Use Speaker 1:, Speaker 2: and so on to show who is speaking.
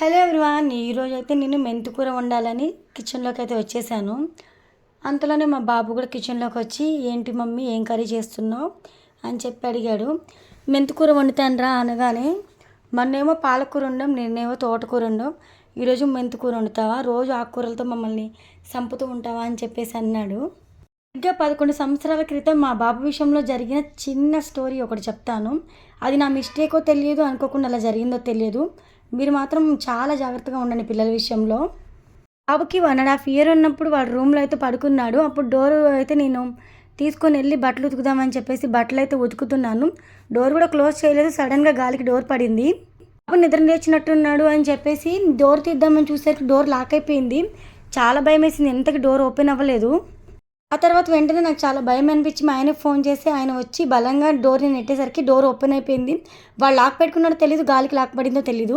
Speaker 1: Hello everyone ఈరోజు అయితే నేను మెంతికూర వండాలని కిచెన్లోకి అయితే వచ్చేసాను. అంతలోనే మా బాబు కూడా కిచెన్లోకి వచ్చి ఏంటి మమ్మీ ఏం కర్రీ చేస్తున్నావు? అని చెప్పి అడిగాడు. మెంతికూర వండుతానరా అనగానే మొన్నేమో పాలకూర ఉండం నిన్నేమో తోటకూర ఉండం ఈరోజు మెంతికూర వండుతావా? రోజు ఆకుకూరలతో మమ్మల్ని చంపుతూ ఉంటావా? అని చెప్పేసి అన్నాడు. సరిగ్గా పదకొండు సంవత్సరాల క్రితం మా బాబు విషయంలో జరిగిన చిన్న స్టోరీ ఒకటి చెప్తాను. అది నా మిస్టేకో తెలియదు అనుకోకుండా అలా జరిగిందో తెలియదు. మీరు మాత్రం చాలా జాగ్రత్తగా ఉండండి పిల్లల విషయంలో. బాబుకి వన్ అండ్ హాఫ్ ఇయర్ ఉన్నప్పుడు వాడు రూమ్లో అయితే పడుకున్నాడు. అప్పుడు డోర్ అయితే నేను తీసుకొని వెళ్ళి బట్టలు ఉతుకుదామని చెప్పేసి బట్టలు అయితే ఉతుకుతున్నాను. డోర్ కూడా క్లోజ్ చేయలేదు సడన్గా గాలికి డోర్ పడింది. బాబు నిద్ర లేచినట్టున్నాడు అని చెప్పేసి డోర్ తీద్దామని చూసేసరికి డోర్ లాక్ అయిపోయింది. చాలా భయం వేసింది ఎంతకి డోర్ ఓపెన్ అవ్వలేదు. ఆ తర్వాత వెంటనే నాకు చాలా భయం అనిపించి మా ఆయనకు ఫోన్ చేసి ఆయన వచ్చి బలంగా డోర్ని నెట్టేసరికి డోర్ ఓపెన్ అయిపోయింది. వాళ్ళు లాక్ పెట్టుకున్నాడో తెలియదు గాలికి లాక్ పడిందో తెలియదు